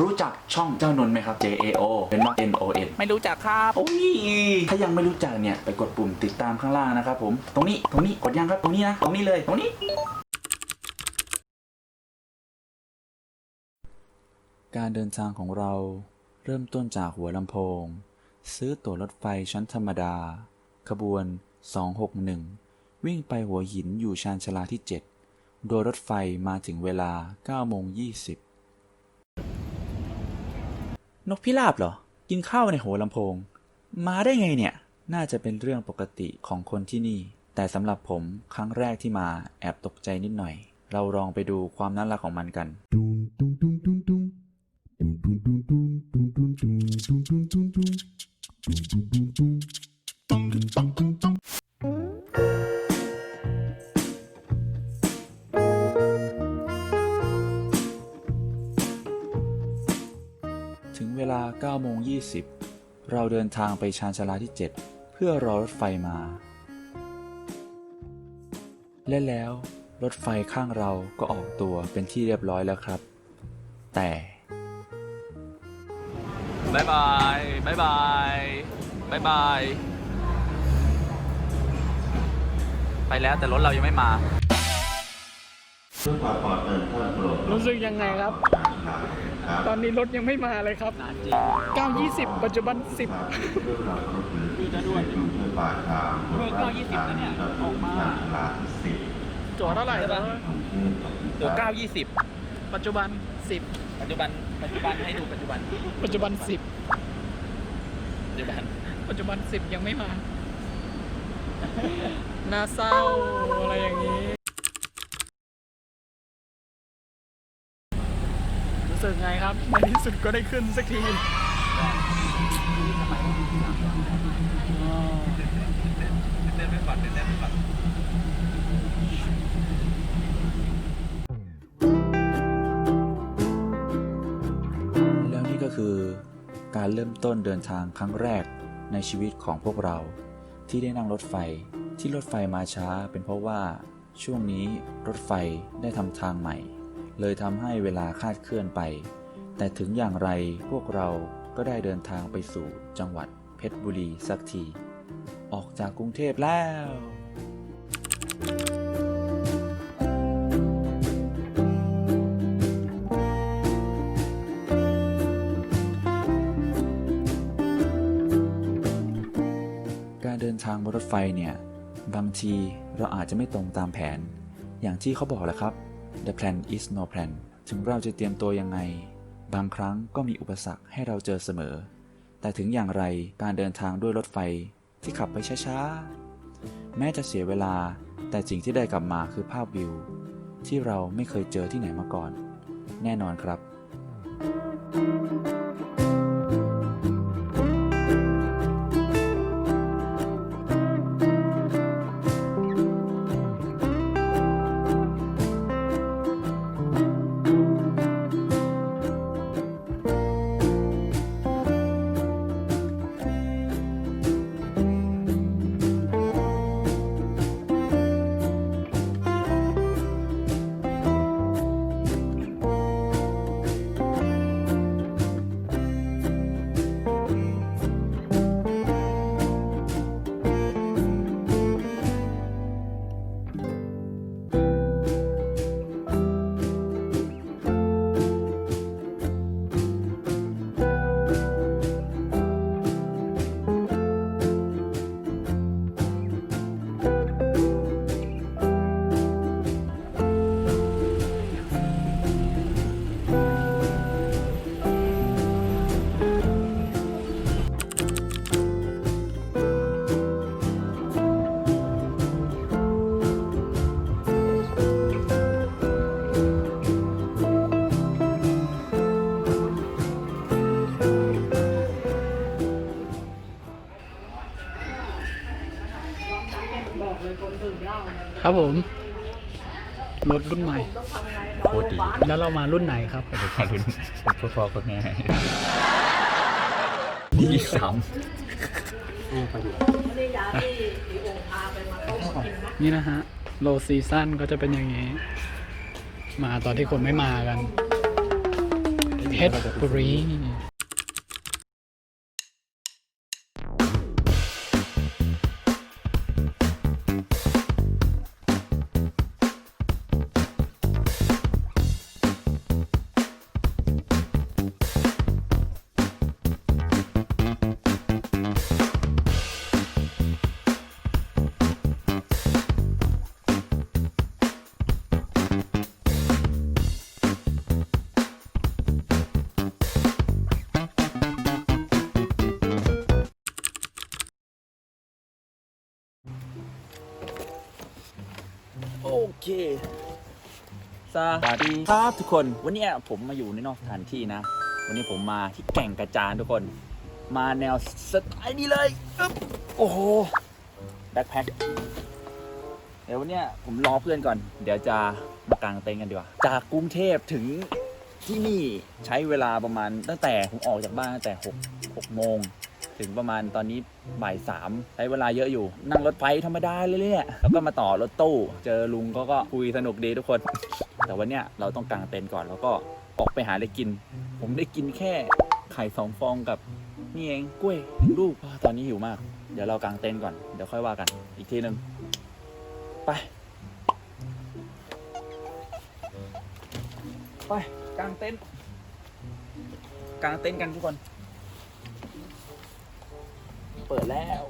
รู้จักช่องเจ้านนท์ไหมครับ J A O เป็นว่า N O N ไม่รู้จักครับโอ้ยถ้ายังไม่รู้จักเนี่ยไปกดปุ่มติดตามข้างล่างนะครับผมตรงนี้ตรงนี้กดยังครับตรงนี้นะตรงนี้เลยตรงนี้ การเดินทางของเราเริ่มต้นจากหัวลำโพง ซื้อตั๋วรถไฟชั้นธรรมดา ขบวน 261 วิ่งไปหัวหินอยู่ชานชาลาที่ 7 โดยรถไฟมาถึงเวลา9โมง20 นกพิราบเหรอ กินข้าวในหัวลำโพง มาได้ไงเนี่ย น่าจะเป็นเรื่องปกติของคนที่นี่ แต่สำหรับผมครั้งแรกที่มาแอบตกใจนิดหน่อย เราลองไปดูความน่ารักของมันกัน Dum dum dum dum dum. Dum dum dum dum dum dum dum dum dum dum าเดินทางไปชานชาลาที่ 7 เพื่อรอรถไฟมา และแล้วรถไฟข้างเราก็ออกตัวเป็นที่เรียบร้อยแล้วครับ แต่บายบายบายบายบายบาย ไปแล้วแต่รถเรายังไม่มาเพื่อความปลอดภัยท่านโปรดรู้สึกยังไงครับครับ ตอนนี้รถยังไม่มาเลยครับนานจริง920 ปัจจุบัน 10เรื่องราวของรถหรือจะด้วยอยู่เพื่อปากทางเบอร์920แล้วเนี่ยออกมาลาสิบจั่วเท่าไหร่นะตัว920 ปัจจุบันปัจจุบัน ปัจจุบันให้ดูปัจจุบัน10 ปัจจุบันปัจจุบัน10ปัจจุบัน 10 ยังไม่มาน่าเศร้าอะไรอย่างนี้ สึกไงครับในที่สุดก็ได้ขึ้นสักทีแล้วนี่ก็คือการเริ่มต้นเดินทางครั้งแรกในชีวิตของพวกเรา ที่ได้นั่งรถไฟที่รถไฟมาช้าเป็นเพราะว่าช่วงนี้รถไฟได้ทำทางใหม่ เลยทำให้เวลาคาดเคลื่อนไป แต่ถึงอย่างไรพวกเราก็ได้เดินทางไปสู่จังหวัดเพชรบุรีสักที ออกจากกรุงเทพแล้ว การเดินทางบนรถไฟเนี่ย บางทีเราอาจจะไม่ตรงตามแผน อย่างที่เขาบอกแหละครับ the plan is no plan ถึงเราจะเตรียมตัวยังไง บางครั้งก็มีอุปสรรคให้เราเจอเสมอ แต่ถึงอย่างไรการเดินทางด้วยรถไฟที่ขับไปช้าๆ แม้จะเสียเวลา แต่สิ่งที่ได้กลับมาคือภาพวิว ที่เราไม่เคยเจอที่ไหนมาก่อน แน่นอนครับ ครับผม รถรุ่นใหม่ โคตรดีแล้วเรามารุ่นไหนครับพอรุ่นพ่อพ่อคนแม่นี่สามนี่นะฮะ โลซีซั่นก็จะเป็นอย่างนี้ มาตอนที่คนไม่มากันเพชรบุรี เคสวัสดีครับทุกคนวันเนี้ยผมมาอยู่ในนอกสถานที่นะ วันนี้ผมมาที่แก่งกระจานทุกคน มาแนวสไตล์นี้เลยอึ๊บโอ้โหแบ็คแพ็คเดี๋ยววันเนี้ยผมรอเพื่อนก่อน เดี๋ยวจะมากางเต็นท์กันดีกว่า จากกรุงเทพถึงที่นี่ใช้เวลาประมาณตั้งแต่ผมออกจากบ้านตั้งแต่6 6โมง ถึงประมาณตอนนี้บ่ายสามใช้เวลาเยอะอยู่ นั่งรถไฟธรรมดาเลยเนี่ยแล้วก็มาต่อรถตู้ เจอลุงเขาก็คุยสนุกดีทุกคน แต่วันเนี้ยเราต้องกางเต็นท์ก่อนแล้วก็ออกไปหาอะไรกิน ผมได้กินแค่ไข่สองฟองกับนี่เองกล้วยหนึ่งลูกตอนนี้หิวมาก เดี๋ยวเรากางเต็นท์ก่อนเดี๋ยวค่อยว่ากัน อีกทีหนึ่งไปไปกางเต็นท์กางเต็นท์กันทุกคน เปิดแล้ว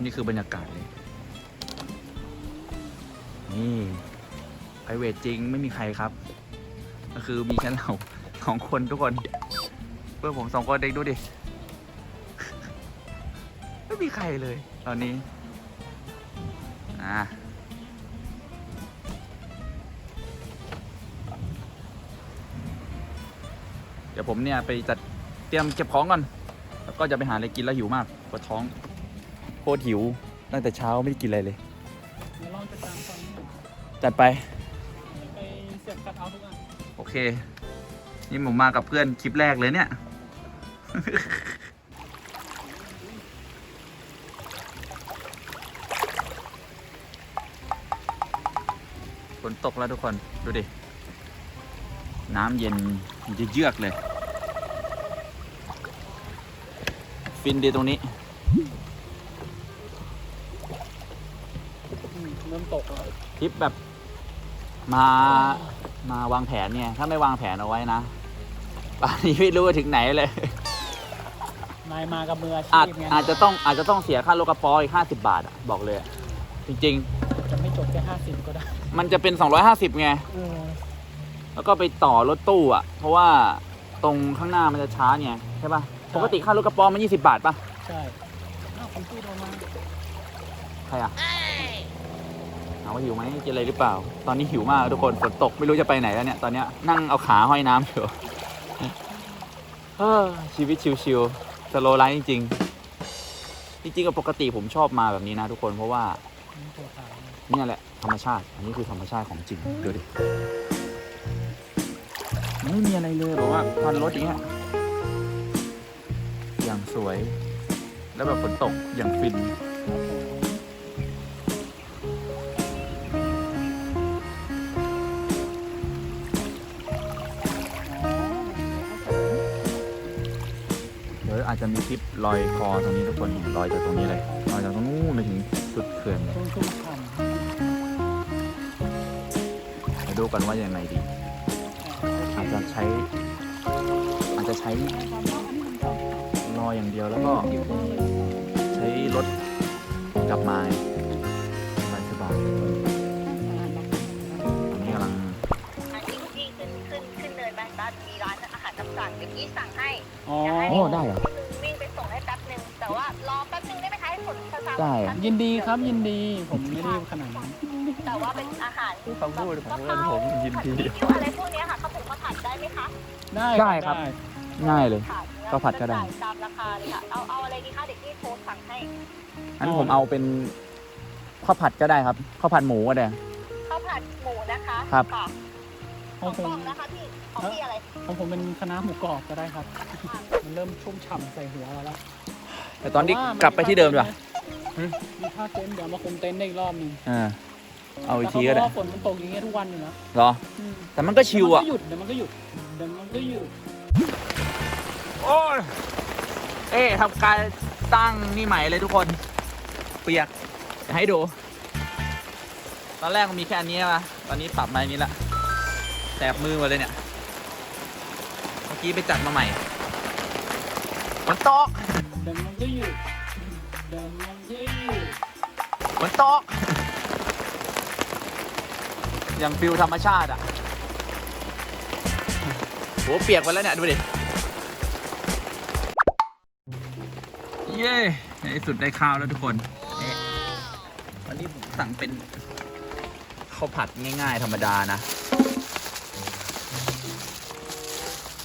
คนนี้คือบรรยากาศเลย นี่ไพรเวทจริงไม่มีใครครับ ก็คือมีแค่เราสองคนทุกคน เพื่อนผมสองคนเด็กดูดิ ไม่มีใครเลย ตอนนี้ อ่าเดี๋ยวผมเนี่ยไปจัดเตรียมเก็บของก่อน แล้วก็จะไปหาอะไรกินแล้วหิวมากปวดท้อง ตรหิว ตั้งแต่เช้าไม่ได้กินอะไรเลย เดี๋ยวลองจะตามฟังจัดไป ไปเสียบคัดเอาท์ทุกอันโอเค นี่ผมมากับเพื่อนคลิปแรกเลยเนี่ย ฝนตกแล้วทุกคน ดูดิ น้ำเย็นเยือกๆเลย ฟินดีตรงนี้ เริ่มตกแล้วทริปแบบมามาวางแผนเนี่ย ถ้าไม่วางแผนเอาไว้นะป่านนี้ไม่รู้ว่าถึงไหนเลย นายมากับมืออาชีอาจพไงอาจจะต้องอาจจะต้องเสียค่ารถกระป๋ออีกห้าสิบาทอะบอกเลยอะจริง จะไม่จบแค่ห้าสิบก็ได้ๆ มันจะเป็น250ไง เออแล้วก็ไปต่อรถตู้อะเพราะว่าตรงข้างหน้ามันจะช้าไงใช่ปะปกติค่ารถกระป๋อมัน 20 บาทปะใช่อ้าวคุณพี่โทรมาใครอะ เอาว่าหิวไหมกินอะไรหรือเปล่า ตอนนี้หิวมากทุกคนฝนตกไม่รู้จะไปไหนแล้วเนี่ยตอนเนี้ยนั่งเอาขาห้อยน้ำอยู่ชีวิตชิวๆสโลไลฟ์จริงๆ จริงๆกับปกติผมชอบมาแบบนี้นะทุกคนเพราะว่าเนี่ยแหละธรรมชาติ อันนี้คือธรรมชาติของจริงดูดิมันไม่มีอะไรเลยแบบว่าควันรถอย่างเงี้ยอย่างสวย แล้วแบบฝนตกอย่างฟิน จจะมีคลิปลอยคอตรงนี้ทุกคนลอยจากตรงนี้เลยลอยจากตรงนู้นไปถึงสุดเขื่อนเลยชุ่มชุ่มฉ่ำมาดูกันว่ายังไงดี อาจจะใช้ อาจจะใช้รออย่างเดียวแล้วก็ใช้รถกลับมาสบายสบายๆอันนี้กำลังอันนี้ที่ขึ้นขึ้นขึ้นเนินไปบ้านมีร้านอาหารตามสั่งเดี๋ยวพี่สั่งให้ อ๋อโอ้ได้เหรอ ให้ฝนซาซาได้ยินดีครับยินดีผมไม่รีบขนาดนั้นแต่ว่าเป็นอาหารฟังพูดกะของเพเพื่อนราผมยินดีผัดซีอิ๊วอะไรพวกเนี้ยค่ะข้าวผงข้าวผัดได้ไหมคะได้ได้ครับ ง่ายเลยค่ะข้าวผัดก็ได้จ่ายตามราคาเลยค่ะเอาเอาอะไรดีคะเด็กที่โทรสั่งให้อันผมเอาเป็นข้าวผัดก็ได้ครับข้าวผัดหมูก็ได้ข้าวผัดหมูนะคะครับค่ะขขอองงผมกล่องนะคะพี่ของพี่อะไรของผมเป็นคณะน้าหมูกรอบก็ได้ครับ มันเริ่มชุ่มฉ่ำใส่หัวเราแล้วแต่ตอนนี้แต่ว่ามันกลับไปที่เดิมดีกว่า มีค่าเต็นท์เดี๋ยวมาคุมเต็นท์ได้อีกรอบหนึงอ่า เอาอีกทีแต่ก็เขาบได้ว่าฝนมันตกอย่างเงี้ยทุกวันอยู่นะเหรอ อืมแต่มันก็ชิวอะ เดี๋ยวมันก็หยุดเดี๋ยวมันก็หยุดเดี๋ยวมันก็หยุด โอ้ยเอ๊ะทำการตั้งนี่ใหม่เลยทุกคน เปียกจะให้ดู ตอนแรกมันมีแค่อันนี้มาตอนนี้ปรับมาอันนี้ละแสบมือหมดเลยเนี่ย เมื่อกี้ไปจัดมาใหม่ฝนตก เดี๋ยวมันก็หยุดเดี๋ยวมัน ก็หยุดฝนตกอย่างฟิลธรรมชาติอะโหเปียกไปแล้วเนี่ย ดูดิ เย้ในที่สุดได้ข้าวแล้วทุกคนอันนี้ผมสั่งเป็นข้าวผัดง่ายๆ ธรรมดานะ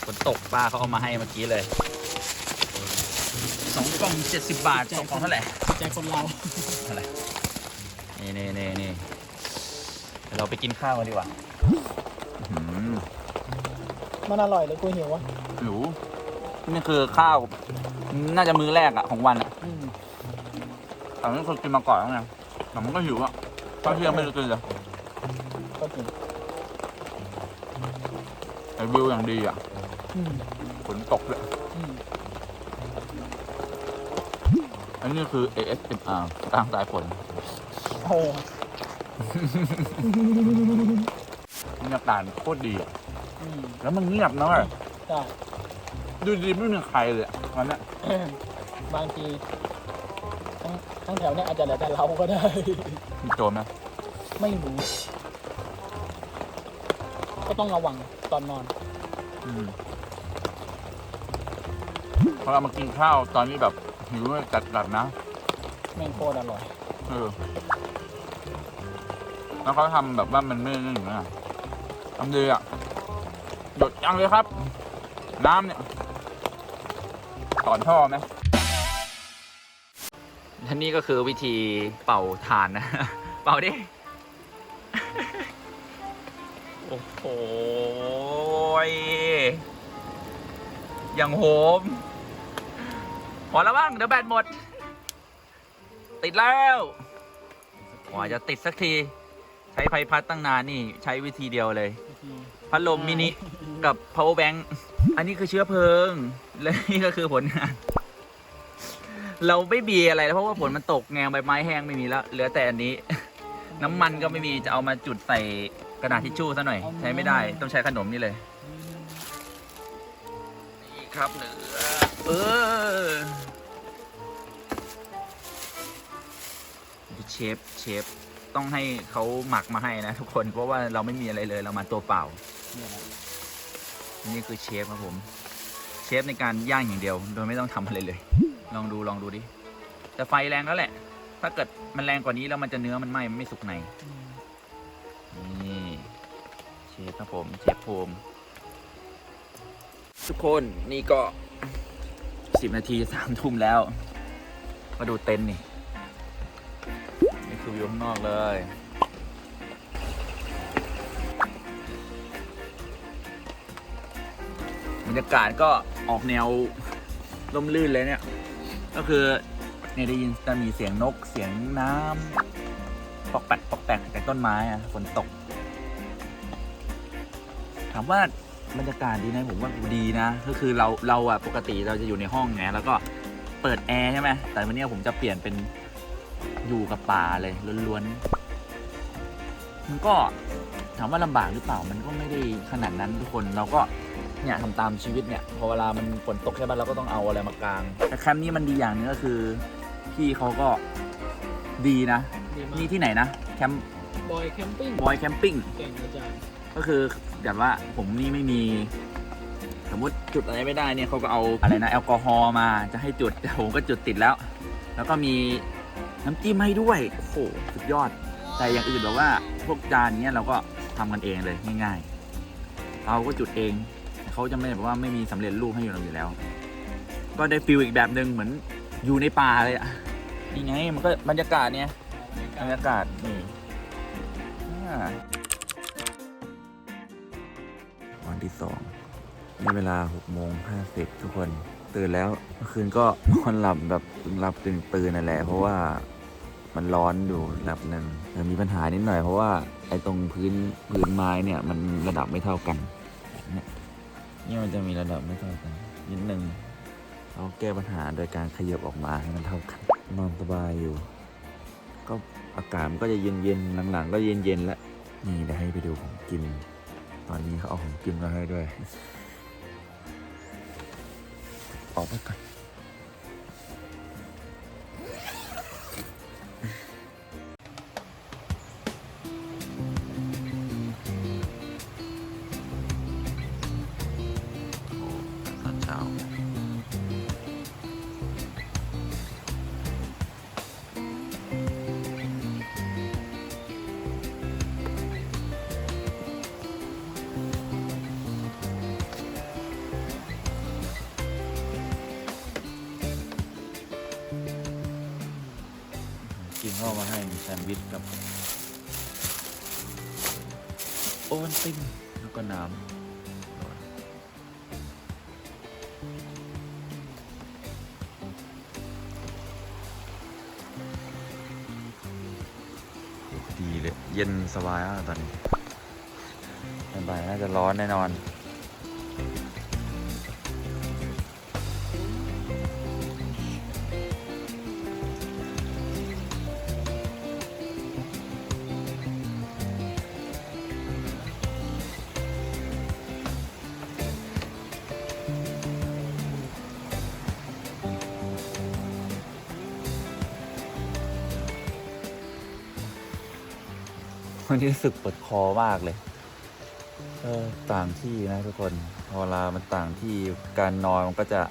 ฝนตกป้าเขาเอามาให้เมื่อกี้เลยสองกล่องเจ็ดสิบบาทสองกล่องเท่าไหร่ ใจคนเราเท่าไหร่นี่นี่นี่นี่เดี๋ยวเราไปกินข้าวกันดีกว่าอื้อหือมันอร่อยเลยกูหิววะหรูนี่คือข้าว น่าจะมื้อแรกอะของวันอะอืมแต่ไม่เคยกินมาก่อนแล้วไงแต่มันก็หิวอะข้าวเที่ยงไม่ได้กินเลยก็จริงแต่วิวอย่างดีอะอืมฝนตกเลย อืมอันนี้คือ ASMR ตามสายฝนโอ้บรรยากาศโคตรดีอะอืมแล้วมันเงียบนะเว้ยได้ดูดีไม่มีใครเลยอะวันเนี้ยบางทีทั้งทั้งแถวเนี่ยอาจจะเหลือแต่เราก็ได้ มีโจรไหมไม่รู้ ก็ต้องระวังตอนนอน อืมพอเรามากินข้าวตอนนี้แบบ หิวจัดจัดๆนะแม่งโคตรอร่อย เออแล้วเขาทำแบบว่ามันไม่นั่นอย่างนี้อะทำดีอะหยดจังเลยครับ น้ำเนี่ยถอนท่อไหมท่านี่ก็คือวิธีเป่าถ่านนะ เป่าดิ โอ้โหยอย่างโหม พอแล้วบ้างเดี๋ยวแบตหมด ติดแล้วกว่าจะติดสักที ใช้ไฟพัดตั้งนานนี่ใช้วิธีเดียวเลย พัดลมมินิกับ power bank อันนี้คือเชื้อเพลิง และนี่ก็คือผลงาน เราไม่มีอะไรแล้วเพราะว่าฝนมันตกแงงใบไม้แห้งไม่มีแล้ว เหลือแต่อันนี้ น้ำมันก็ไม่มีจะเอามาจุดใส่กระดาษทิชชู่ซะหน่อย ใช้ไม่ได้ต้องใช้ขนมนี่เลย นี่ครับเหลือ เออเชฟเชฟต้องให้เขาหมักมาให้นะทุกคนเพราะว่าเราไม่มีอะไรเลยเรามาตัวเปล่า นี่คือเชฟครับผม เชฟในการย่างอย่างเดียว โดยไม่ต้องทำอะไรเลย ลองดูลองดูดิแต่ไฟแรงแล้วแหละ ถ้าเกิดมันแรงกว่านี้แล้วมันจะเนื้อมันไหม้มันไม่สุกในนี่เชฟครับผมเชฟโพมทุกคนนี่ก็ สิบนาทีสามทุ่มแล้ว มาดูเต็นท์นี่ นี่คือวิวข้างนอกเลย บรรยากาศก็ออกแนวร่มรื่นเลยเนี่ย ก็คือเนี่ยได้ยินจะมีเสียงนกเสียงน้ำปอกแปกปอกแปกจากต้นไม้อะฝนตก ถามว่า บรรยากาศดีไหมผมว่าดีนะ ก็คือเราเราอะปกติเราจะอยู่ในห้องไงแล้วก็เปิดแอร์ใช่ไหมแต่วันนี้ผมจะเปลี่ยนเป็นอยู่กับป่าเลยล้วนๆมันก็ถามว่าลำบากหรือเปล่ามันก็ไม่ได้ขนาดนั้นทุกคนเราก็เนี่ยทำตามชีวิตเนี่ยพอเวลามันฝนตกใช่ป่ะเราก็ต้องเอาอะไรมากาง แต่แคมป์นี้มันดีอย่างหนึงก็คือพี่เขาก็ดีนะดีมากนี่ที่ไหนนะแคมป์บอยแคมปิ้งบอยแคมปิ้งเก่งอาจารย์ ก็คือแบบว่าผมนี่ไม่มี สมมติจุดอะไรไม่ได้เนี่ยเขาก็เอาอะไรนะแอลกอฮอล์มาจะให้จุดแต่ผมก็จุดติดแล้ว แล้วก็มีน้ำจิ้มให้ด้วยโอ้โหสุดยอด แต่อย่างอื่นแบบว่าพวกจานเนี้ยเราก็ทำกันเองเลยง่ายๆเราก็จุดเองเขาจะไม่แบบว่าไม่มีสำเร็จรูปให้เราอยู่แล้ว ก็ได้ฟิลอีกแบบหนึ่งเหมือนอยู่ในป่าเลยอะนี่ไงมันก็บรรยากาศเนี่ยบรรยากาศนี่อ่า วันที่สองนี่เวลาหกโมงห้าสิบทุกคน ตื่นแล้วเมื่อคืนก็นอนหลับแบบหลับตื่นตื่นนั่นแหละ เพราะว่ามันร้อนอยู่ระดับหนึ่งมีปัญหานิดหน่อยเพราะว่าไอ้ตรงพื้นพื้นไม้เนี่ย มันระดับไม่เท่ากันนี่มันจะมีระดับไม่เท่ากันนิดนึงเราแก้ปัญหาโดยการขยับออกมาให้มันเท่ากัน นอนสบายอยู่ ก็อากาศมันก็จะเย็นเย็นๆหลังๆ ก็เย็นเย็นๆแล้วนี่เดี๋ยวให้ไปดูของกิน ตอนนี้เขาเอาของกินมาให้ด้วย ออกไปก่อน ดีเลย เย็นสบายมากตอนนี้บ่ายน่าจะร้อนแน่นอน รู้สึกปวดคอมากเลยเออต่างที่นะทุกคนพอเวลามันต่างที่การนอนมันก็จะ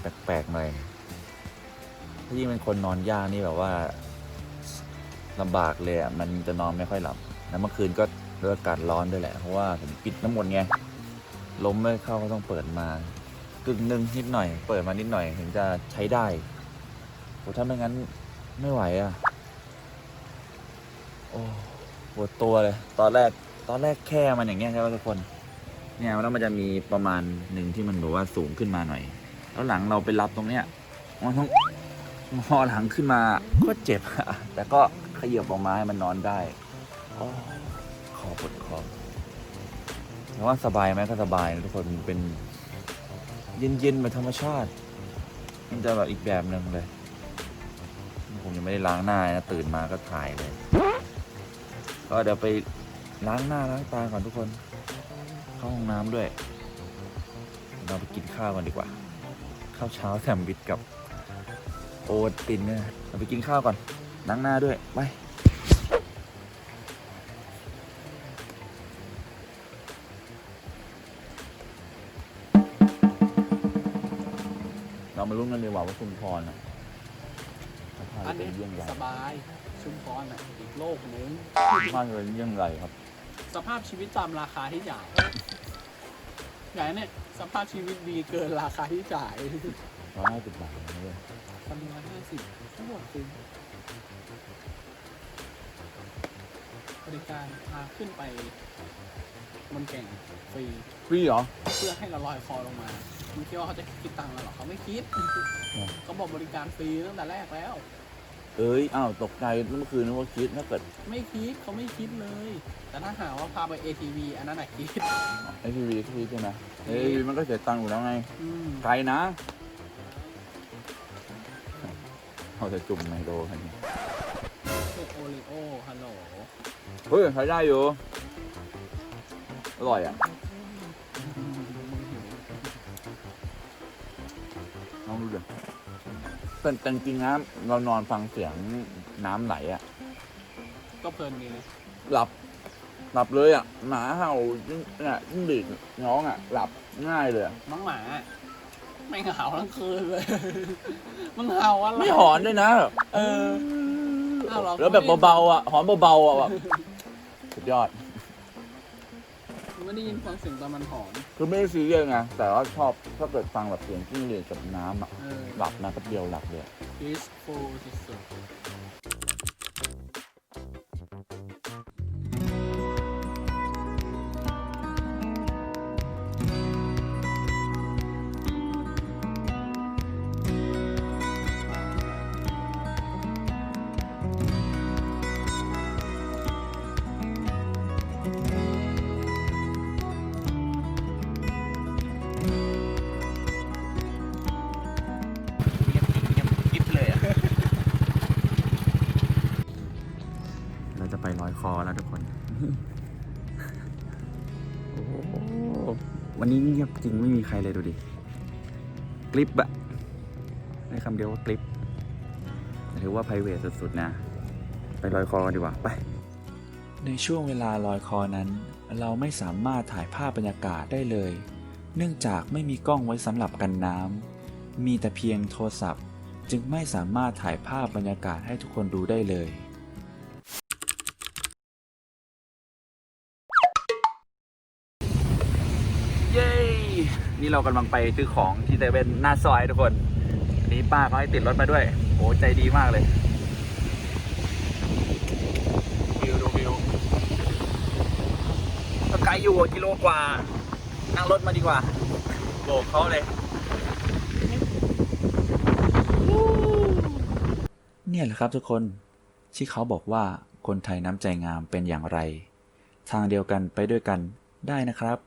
แปลกๆหน่อยถ้ายิ่งเป็นคนนอนยากนี่แบบว่าลำบากเลยอะมันจะนอนไม่ค่อยหลับแล้วเมื่อคืนก็ด้วยอากาศร้อนด้วยแหละเพราะว่าผมปิดน้ำหมดไงลมไม่เข้าก็ต้องเปิดมากึ่งหนึ่งนิดหน่อย เปิดมานิดหน่อยถึงจะใช้ได้โอ้ถ้าไม่งั้นไม่ไหวอะ โอ้ปวดตัวเลย ตอนแรก ตอนแรกแค่มันอย่างเงี้ยใช่ไหมทุกคน เนี่ยแล้วมันจะมีประมาณหนึ่งที่มันแบบว่าสูงขึ้นมาหน่อย แล้วหลังเราไปรับตรงเนี้ยมันต้องพอหลังขึ้นมาก็เจ็บอะแต่ก็ขยับออกมาให้มันนอนได้อ้คอปวดคอแต่ว่าสบายไหมก็สบายนะทุกคนมันเป็น เย็นๆแบบธรรมชาติ มันจะแบบอีกแบบหนึ่งเลย ผมยังไม่ได้ล้างหน้านะตื่นมาก็ถ่ายเลย ก็เดี๋ยวไปล้างหน้าล้างตาก่อนทุกคน เข้าห้องน้ำด้วย เราไปกินข้าวกันดีกว่า ข้าวเช้าแซมวิชกับโอตินเนี่ยเราไปกินข้าวก่อนล้างหน้าด้วยไปเรามาลุ้นกันดีกว่าว่าชุมพรอะ อันเป็นี้นเยี่ยงไรสบายชุมพรอะอีกโลกหนึงมากเลยเยี่ยงไรครับ สภาพชีวิตตามราคาที่จ่ายอย่างนี้เนี่ยสภาพชีวิตดีเกินราคาที่จ่ายร้อยห้าสิบบาทนะเลยพันร้อยห้าสิบทั้งหมดคือบริการพาขึ้นไปบนแก่งฟรี ฟรีเหรอ เพื่อให้เราลอยคอลงมามึงคิดว่าเขาจะคิดตังค์เราเหรอเขาไม่คิดอืมเขาบอกบริการฟรีตั้งแต่แรกแล้ว เอ้ย อ้าว ตกใจเมื่อคืนนึกว่าคิดถ้าเกิดไม่คิดเขาไม่คิดเลย แต่ถ้าหากว่าพาไป ATV อันนั้นอะคิด ไอทีวีคิดใช่ไหมเอ้ยมันก็เสียตังค์อยู่แล้วไง อืมไกลนะเขาจะจุ่มไมโลกันนี้พวกโอริโอฮัลโหล เฮ้ยใช้ได้อยู่ อร่อยอะ แต่แต่จริงๆนะเรานอนฟังเสียงน้ำไหลอะก็เพลินดีเลยหลับ หลับเลยอะหมาเห่าจิ้งเนี่ยจิ้งหรีดน้องอะหลับง่ายเลยอะน้องหมาไม่เหงาทั้งคืนเลยมันเห่าอะไรไม่หอนด้วยนะแบบเอออ้าวเหรอ แล้วแบบเบาๆอะหอนเบาๆอะแบบสุดยอด ไม่ได้ยินฟังเสียงตอนมันหอนคือไม่ได้ซีเรียสไงแต่ว่าชอบถ้าเกิดฟังแบบเสียงจิ้งหรีดกับน้ำอะเออหลับนะแป๊บเดียวหลับเลย peaceful สุดเเราจะไปลอยคอแล้วทุกคน โอ้โห วันนี้เงียบจริงไม่มีใครเลยดูดิ กลิปอะในคำเดียวว่ากลิปถือว่า p r i v a t สุดๆนะ ไปลอยคอกันดีกว่า ไป ในช่วงเวลาลอยคอนั้น เราไม่สามารถถ่ายภาพบรรยากาศได้เลย เนื่องจากไม่มีกล้องไว้สำหรับกันน้ำ มีแต่เพียงโทรศัพท์ จึงไม่สามารถถ่ายภาพบรรยากาศให้ทุกคนดูได้เลยเย้ นี่เรากำลังไปซื้อของที่เซเว่นหน้าซอยทุกคนนนี้ป้าเขาให้ติดรถมาด้วย โอ้ใจดีมากเลยวิวดูวิวก็ไกลอยู่กิโลกว่า นั่งรถมาดีกว่า โบกเขาเลย เนี่ยแหละครับทุกคนที่เขาบอกว่าคนไทยน้ำใจงามเป็นอย่างไร ทางเดียวกันไปด้วยกันได้นะครับ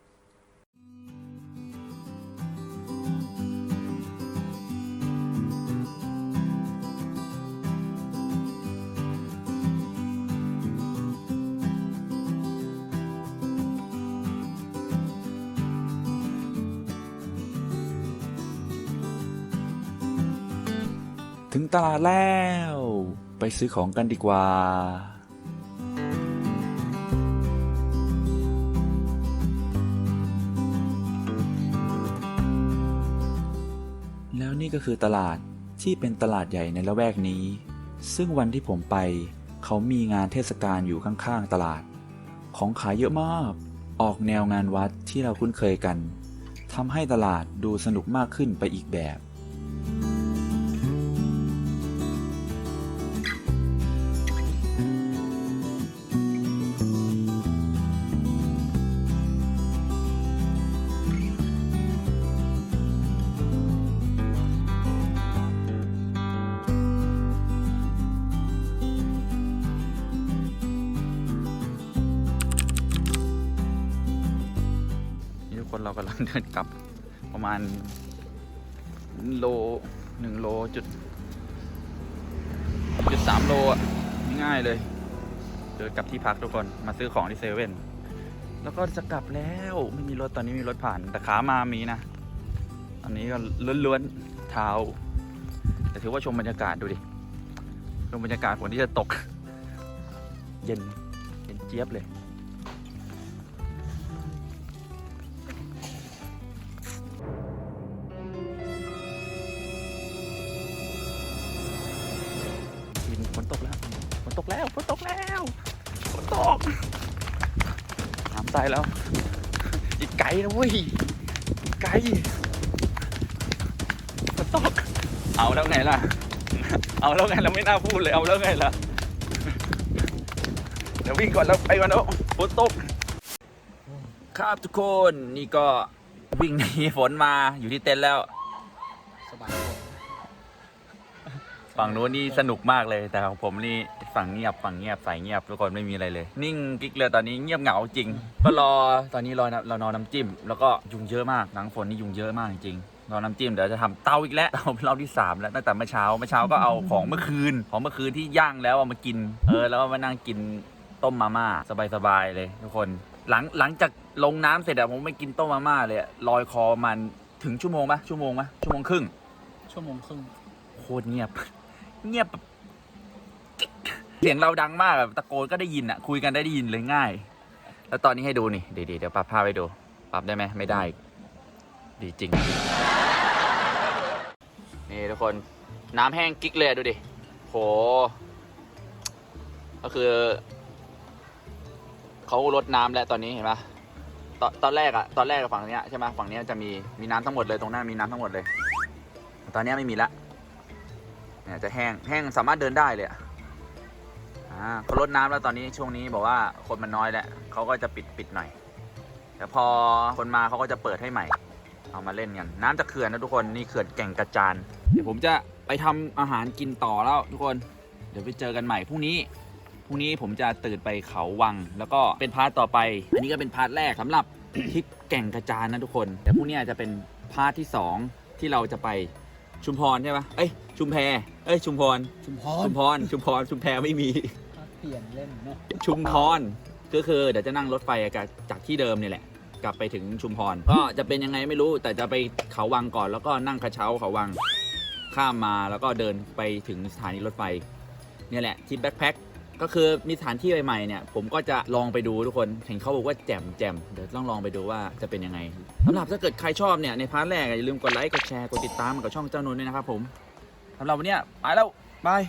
ตลาดแล้ว ไปซื้อของกันดีกว่า แล้วนี่ก็คือตลาดที่เป็นตลาดใหญ่ในละแวกนี้ ซึ่งวันที่ผมไป เขามีงานเทศกาลอยู่ข้างๆตลาด ของขายเยอะมาก ออกแนวงานวัดที่เราคุ้นเคยกันทำให้ตลาดดูสนุกมากขึ้นไปอีกแบบ เดินกลับประมาณโลหนึ่งโลจุดจุดสามโลอะง่ายเลย เดินกลับที่พักทุกคนมาซื้อของที่เซเว่นแล้วก็จะกลับแล้วไม่มีรถตอนนี้มีรถผ่านแต่ขามามีนะอันนี้ก็ล้วนๆเท้า แต่ถือว่าชมบรรยากาศดูดิชมบรรยากาศฝนที่จะตก เย็นเย็นเจี๊ยบเลย นะเว้ยอีกไกลฝนตกเอาแล้วไงล่ะ เอาแล้วไงเราไม่น่าพูดเลยเอาแล้วไงล่ะ เดี๋ยววิ่งก่อนแล้วไปก่อนแล้วฝนตก ครับทุกคนนี่ก็วิ่งหนีฝนมาอยู่ที่เต็นท์แล้วๆสบายกว่า ฝั่งนู้นนี่สนุกมากเลยแต่ของผมนี่ฝั่งเงียบฝั่งเงียบสายเงียบทุกคนไม่มีอะไรเลย นิ่งกิ๊กเลยตอนนี้เงียบเหงาจริง ก็รอตอนนี้รอน้ำเรานอนน้ำจิ้ม แล้วก็ยุงเยอะมากหนังฝนนี่ยุงเยอะมากจริงรอน้ำจิ้มเดี๋ยวจะทำเตาอีกแล้วเตาเป็นรอบที่สามแล้วตั้งแต่เมื่อเช้าเมื่อเช้าก็เอาของเมื่อคืน ของเมื่อคืนที่ย่างแล้วเอามากิน เออแล้วก็มานั่งกินต้มมาม่าสบายๆเลยทุกคนหลังหลังจากลงน้ำเสร็จอะผมไม่กินต้มมาม่าเลยอะลอยคอมันถึงชั่วโมงปะชั่วโมงปะชั่วโมงครึ่งชั่วโมงครึ่งโคตรเงียบ เงียบแบบกิ๊กเสียงเราดังมากแบบตะโกนก็ได้ยินอะคุยกันได้ยินเลยง่าย แล้วตอนนี้ให้ดูนี่เดี๋ยวเดี๋ยวปรับภาพให้ดู ปรับได้ไหมไม่ได้ ดีจริง นี่ทุกคนน้ำแห้งกิ๊กเลยอะดูดิโหก็คือเขาลดน้ำแล้วตอนนี้เห็นปะตอนตอนแรกอะตอนแรกอะฝั่งเนี้ยใช่ไหมฝั่งเนี้ยจะมีมีน้ำทั้งหมดเลยตรงหน้ามีน้ำทั้งหมดเลย ตอนเนี้ยไม่มีละ เนี่ยจะแห้งแห้งสามารถเดินได้เลยอะอ่าเขาลดน้ำแล้วตอนนี้ช่วงนี้บอกว่าคนมันน้อยแล้วเขาก็จะปิดปิดหน่อย แต่พอคนมาเขาก็จะเปิดให้ใหม่ เอามาเล่นกันน้ำจากเขื่อนนะทุกคนนี่เขื่อนแก่งกระจานเดี๋ยวผมจะไปทำอาหารกินต่อแล้วทุกคนเดี๋ยวไปเจอกันใหม่พรุ่งนี้พรุ่งนี้ผมจะตื่นไปเขาวัง แล้วก็เป็นพาร์ทต่อไป อันนี้ก็เป็นพาร์ทแรกสำหรับทริปแก่งกระจานนะทุกคนแต่พรุ่งนี้จะเป็นพาร์ทที่ 2 ที่เราจะไปชุมพรใช่ปะเอ้ย ชุมแพ เอ้ยชุมพร ชุมพชุมพร ชุมพร ชุมแพไม่มี เปลี่ยนเล่นเนาะชุมพร ก็คือเดี๋ยวจะนั่งรถไฟจากจากที่เดิมนี่แหละ กลับไปถึงชุมพร ก็จะเป็นยังไงไม่รู้ แต่จะไปเขาวังก่อนแล้วก็นั่งกระเช้าเขาวัง ข้ามมาแล้วก็เดินไปถึงสถานีรถไฟ เนี่ยแหละที่แบ็คแพ็คก็คือมีสถานที่ใหม่ๆเนี่ย ผมก็จะลองไปดูทุกคนเห็นเขาบอกว่าแจ่มแจ่มเดี๋ยวต้องลองไปดูว่าจะเป็นยังไงสำหรับถ้าเกิดใครชอบเนี่ยในพาร์ทแรกอย่าลืมกดไลค์กดแชร์กดติดตามกับช่องเจ้านนท์ด้วยนะครับผม สำหรับวันเนี้ยไปแล้วบาย